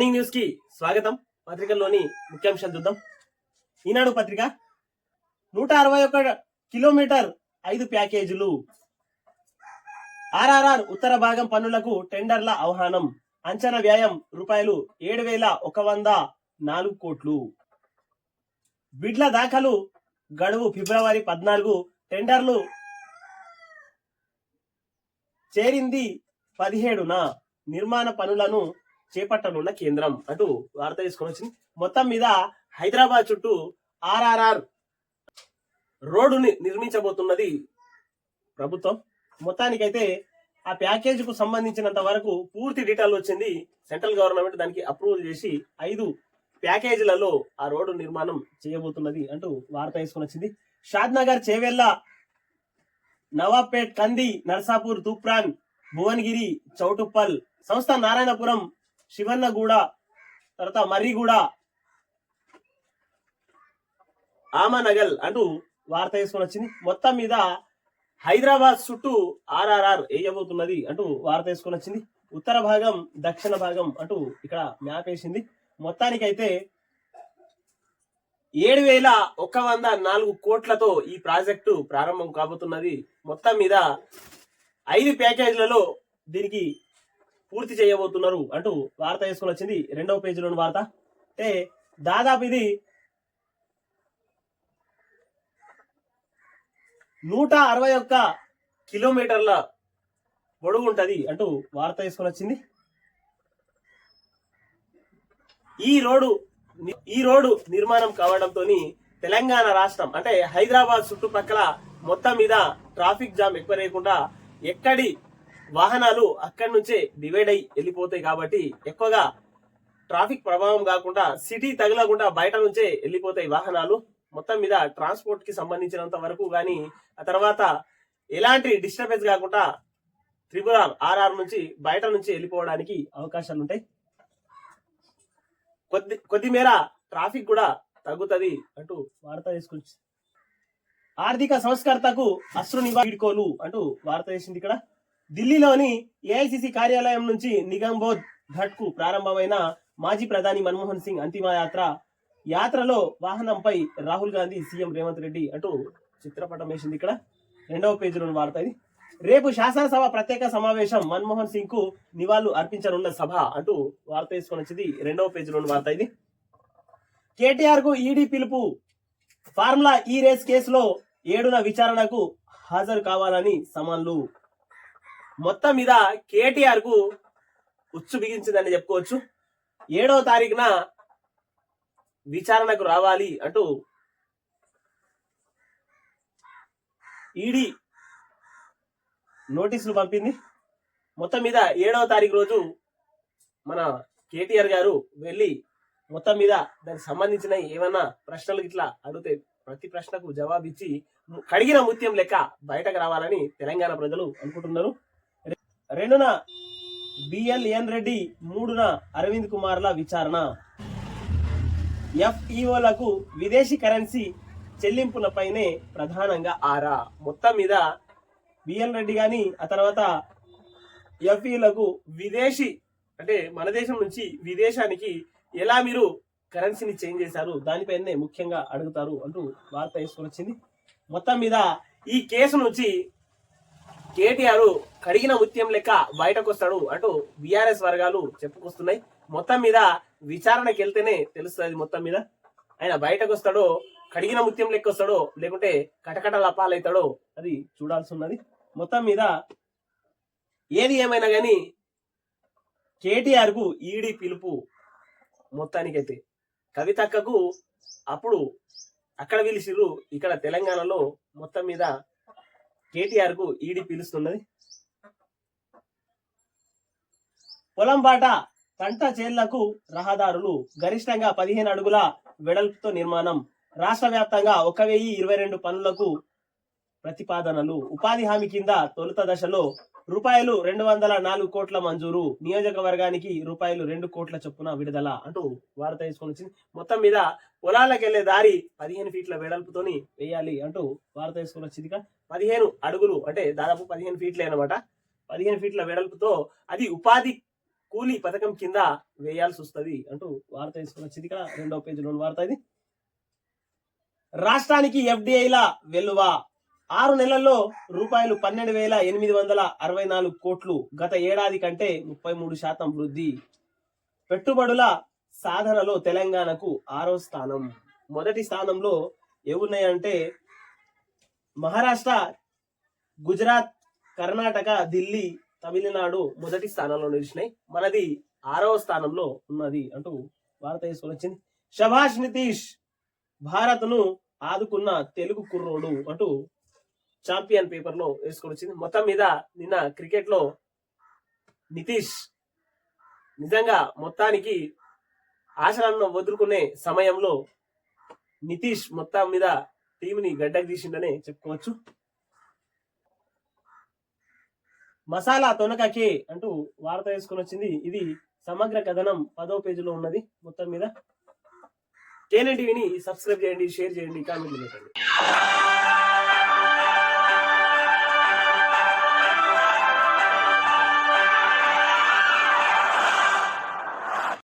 Morning న్యూస్కి స్వాగతం. పత్రికల్లోని ముఖ్యాంశాలు చూద్దాం. ఈనాడు పత్రిక నూట అరవై ఒక కిలోమీటర్ ఐదు ప్యాకేజీలు. ఆర్ఆర్ఆర్ ఉత్తర భాగం పన్నులకు టెండర్ల ఆహ్వానం. అంచనా వ్యయం రూపాయలు ఏడు వేల ఒక వంద నాలుగు కోట్లు. బిడ్ల దాఖలు గడువు ఫిబ్రవరి పద్నాలుగు. టెండర్లు చేరింది పదిహేడున. నిర్మాణ పనులను చేపట్టనున్న కేంద్రం అంటూ వార్త తీసుకొని వచ్చింది. మొత్తం మీద హైదరాబాద్ చుట్టూ ఆర్ఆర్ఆర్ రోడ్డుని నిర్మించబోతున్నది ప్రభుత్వం. మొత్తానికైతే ఆ ప్యాకేజీకు సంబంధించినంత వరకు పూర్తి డీటెయిల్ వచ్చింది సెంట్రల్ గవర్నమెంట్. దానికి అప్రూవల్ చేసి ఐదు ప్యాకేజీలలో ఆ రోడ్డు నిర్మాణం చేయబోతున్నది అంటూ వార్త తీసుకొని వచ్చింది. షాద్నగర్ చేవెళ్ళ నవాబ్పేట్ కంది నర్సాపూర్ తూప్రాన్ భువనగిరి చౌటుప్పల్ సంస్థ నారాయణపురం శివన్నగూడ తర్వాత మర్రిగూడ ఆమనగల్ అంటూ వార్త వేసుకొని వచ్చింది. మొత్తం మీద హైదరాబాద్ చుట్టూ ఆర్ఆర్ఆర్ వేయబోతున్నది అంటూ వార్త వేసుకొని వచ్చింది. ఉత్తర భాగం దక్షిణ భాగం అంటూ ఇక్కడ మ్యాప్ వేసింది. మొత్తానికైతే ఏడు వేల ఒక్క వంద నాలుగు కోట్లతో ఈ ప్రాజెక్టు ప్రారంభం కాబోతున్నది. మొత్తం మీద ఐదు ప్యాకేజీలలో దీనికి పూర్తి చేయబోతున్నారు అంటూ వార్త వేసుకుని వచ్చింది రెండవ పేజీలోని వార్త. అంటే దాదాపు ఇది నూట అరవై ఒక్క కిలోమీటర్ల పొడుగు ఉంటుంది అంటూ వార్త వేసుకుని వచ్చింది. ఈ రోడ్డు ఈ రోడ్డు నిర్మాణం కావడంతో తెలంగాణ రాష్ట్రం అంటే హైదరాబాద్ చుట్టుపక్కల మొత్తం మీద ట్రాఫిక్ జామ్ ఎక్కువ లేకుండా ఎక్కడి వాహనాలు అక్కడి నుంచే డివైడ్ అయి వెళ్ళిపోతాయి కాబట్టి ఎక్కువగా ట్రాఫిక్ ప్రభావం కాకుండా సిటీ తగలకుండా బయట నుంచే వెళ్ళిపోతాయి వాహనాలు. మొత్తం మీద ట్రాన్స్పోర్ట్కి సంబంధించినంత వరకు కానీ ఆ తర్వాత ఎలాంటి డిస్టర్బెన్స్ కాకుండా త్రిపుర ఆర్ఆర్ నుంచి బయట నుంచి వెళ్ళిపోవడానికి అవకాశాలు ఉంటాయి. కొద్ది కొద్దిమేర ట్రాఫిక్ కూడా తగ్గుతుంది అంటూ వార్త తీసుకొచ్చి ఆర్థిక సంస్కర్తకు అశ్రు నివాడుకోలు అంటూ వార్త వేసింది ఇక్కడ. ఢిల్లీలోని ఏఐసిసి కార్యాలయం నుంచి నిగంబోధ్ ఘట్కు ప్రారంభమైన మాజీ ప్రధాని మన్మోహన్ సింగ్ అంతిమ యాత్ర యాత్రలో వాహనంపై రాహుల్ గాంధీ సీఎం రేవంత్ రెడ్డి అంటూ చిత్రపటం వేసింది ఇక్కడ. రెండవ పేజీలో వార్త ఇది. రేపు శాసనసభ ప్రత్యేక సమావేశం మన్మోహన్ సింగ్కు నివాళులు అర్పించనున్న సభ అంటూ వార్త తీసుకొని వచ్చింది. రెండవ పేజీలో వార్త ఇది. కేటీఆర్కు ఈడీ పిలుపు. ఫార్ములా ఈ రేస్ కేసులో ఏడున విచారణకు హాజరు కావాలని సమన్లు మొత్తం మీద కేటీఆర్కు ఉచ్చు బిగించిందని చెప్పుకోవచ్చు. ఏడవ తారీఖున విచారణకు రావాలి అంటూ ఈడీ నోటీసులు పంపింది. మొత్తం మీద ఏడవ తారీఖు రోజు మన కేటీఆర్ గారు వెళ్ళి మొత్తం మీద దానికి సంబంధించిన ఏమన్నా ప్రశ్నలు ఇట్లా అడిగితే ప్రతి ప్రశ్నకు జవాబు ఇచ్చి కడిగిన ముత్యం లెక్క బయటకు రావాలని తెలంగాణ ప్రజలు అనుకుంటున్నారు. రెండున బిఎల్ఎన్ రెడ్డి మూడున అరవింద్ కుమార్ల విచారణ. ఎఫ్ఈఓలకు విదేశీ కరెన్సీ చెల్లింపులపైనే ప్రధానంగా ఆరా. మొత్తం మీద బిఎల్ రెడ్డి కానీ ఆ తర్వాత ఎఫ్ఈలకు విదేశీ అంటే మన దేశం నుంచి విదేశానికి ఎలా మీరు కరెన్సీని చేంజ్ చేశారు దానిపైనే ముఖ్యంగా అడుగుతారు అంటూ వార్త తీసుకొని వచ్చింది మొత్తం మీద ఈ కేసు నుంచి కేటీఆర్ కడిగిన ముత్యం లెక్క బయటకు వస్తాడు అంటూ బీఆర్ఎస్ వర్గాలు చెప్పుకొస్తున్నాయి. మొత్తం మీద విచారణకి వెళ్తేనే తెలుస్తుంది మొత్తం మీద. ఆయన బయటకు వస్తాడో కడిగిన ముత్యం లెక్క వస్తాడో లేకుంటే కటకట లపాలవుతాడో అది చూడాల్సి ఉన్నది మొత్తం మీద ఏది ఏమైనా కానీ కేటీఆర్కు ఈడీ పిలుపు మొత్తానికైతే. కవితక్కకు అప్పుడు అక్కడ పిలిచిర్రు ఇక్కడ తెలంగాణలో మొత్తం మీద కేటీఆర్కు ఈడీ పిలుస్తున్నది. పొలం బాట పంట చేళ్ళకు రహదారులు గరిష్టంగా పదిహేను అడుగుల వెడల్పుతో నిర్మాణం. రాష్ట్ర వ్యాప్తంగా ఒక వెయ్యి ఇరవై రెండు పనులకు ప్రతిపాదనలు. ఉపాధి హామీ కింద తొలుత దశలో రూపాయలు రెండు వందల నాలుగు కోట్ల మంజూరు. నియోజకవర్గానికి రూపాయలు రెండు కోట్ల చొప్పున విడుదల అంటూ వార్త తీసుకొని వచ్చింది. మొత్తం మీద పొలాలకు వెళ్ళే దారి పదిహేను ఫీట్ల వెడల్పుతోని వేయాలి అంటూ వార్త తీసుకొని వచ్చింది. పదిహేను అడుగులు అంటే దాదాపు పదిహేను ఫీట్లే అనమాట పదిహేను ఫీట్ల వెడల్పుతో అది ఉపాధి కూలీ పథకం కింద వేయాల్సి వస్తుంది అంటూ వార్త తీసుకొని వచ్చింది. రెండో పేజీలో వార్త ఇది. రాష్ట్రానికి ఎఫ్డిఐల వెల్లువ ఆరు నెలల్లో రూపాయలు పన్నెండు వేల ఎనిమిది వందల అరవై నాలుగు కోట్లు గత ఏడాది కంటే ముప్పై మూడు శాతం వృద్ధి. పెట్టుబడుల సాధనలో తెలంగాణకు ఆరో స్థానం. మొదటి స్థానంలో ఏమున్నాయంటే మహారాష్ట్ర గుజరాత్ కర్ణాటక ఢిల్లీ తమిళనాడు మొదటి స్థానంలో నిలిచినాయి. మనది ఆరవ స్థానంలో ఉన్నది అంటూ వార్త తీసుకొని వచ్చింది. శభాష్ నితీష్ భారత్ను ఆదుకున్న తెలుగు కుర్రోడు అంటూ చాంపియన్ పేపర్లో వేసుకొని వచ్చింది. మొత్తం మీద నిన్న క్రికెట్లో నితీష్ నిజంగా మొత్తానికి ఆశలను వదులుకునే సమయంలో నితీష్ మొత్తం మీద టీంని గడ్డకు తీసిండనే చెప్పుకోవచ్చు. మసాలా తొనకకే అంటూ వార్త వేసుకొని వచ్చింది. ఇది సమగ్ర కథనం పదో పేజీలో ఉన్నది మొత్తం మీద. కేఎన్టీవీని సబ్స్క్రైబ్ చేయండి షేర్ చేయండి కామెంట్లు పెట్టండి